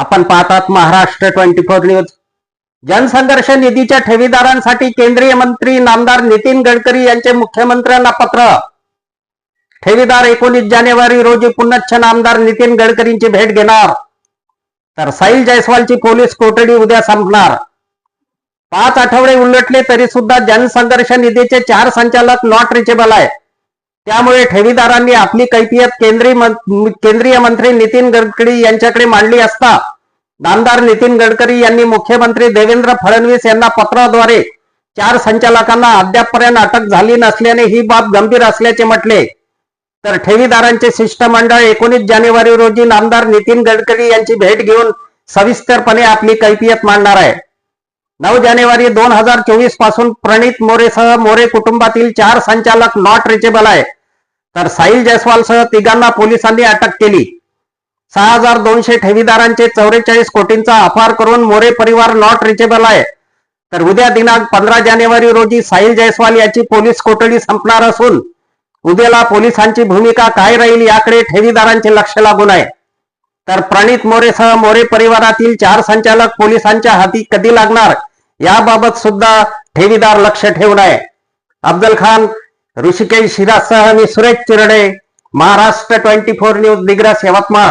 आपण पाहतात Maharashtra twenty four news. जनसंघर्ष निधीच्या ठेवीदारांसाठी केंद्रीय मंत्री नामदार नितीन गडकरी यांचे मुख्यमंत्र्यांना पत्र. ठेवीदार एकोणीस जानेवारी रोजी पुनच्छ नामदार नितीन गडकरींची भेट घेणार. तर साईल जयस्वालची पोलीस कोठडी उद्या संपणार. पाच आठवडे उलटले तरी सुद्धा जनसंघर्ष निधीचे चार संचालक नॉट रिचेबल आहे त्यामुळे ठेवीदारांनी आपली कैफियत केंद्रीय केंद्रीय मंत्री नितीन गडकरी यांच्याकडे मांडली असता नामदार नितीन गडकरी यांनी मुख्यमंत्री देवेंद्र फडणवीस यांना पत्राद्वारे चार संचालकांना अद्यापपर्यंत अटक झाली नसल्याने ही बाब गंभीर असल्याचे म्हटले. तर ठेवीदारांचे शिष्टमंडळ एकोणीस जानेवारी रोजी नामदार नितीन गडकरी यांची भेट घेऊन सविस्तरपणे आपली कैफियत मांडणार आहे. नऊ जानेवारी दोन हजार चोवीसपासून प्रणित मोरेसह मोरे कुटुंबातील चार संचालक नॉट रिचेबल आहे. तर साहिल जयस्वालसह तिघांना पोलिसांनी अटक केली. सहा हजार दोनशे ठेवीदारांचे चौवेचाळीस कोटींचा अफार करून मोरे परिवार नॉट रिचेबल आहे. तर उद्या दिनांक पंधरा जानेवारी रोजी साहिल जयस्वाल याची पोलीस कोठडी संपणार असून उद्याला पोलिसांची भूमिका काय राहील याकडे ठेवीदारांचे लक्ष लागून आहे. तर प्रणित मोरेसह मोरे परिवारातील चार संचालक पोलिसांच्या हाती कधी लागणार याबाबत सुद्धा ठेवीदार लक्ष ठेवून आहे. अब्दल खान ऋषिकेश शिरासह मी Suresh Chirde Maharashtra twenty four news Digras Yavatmal.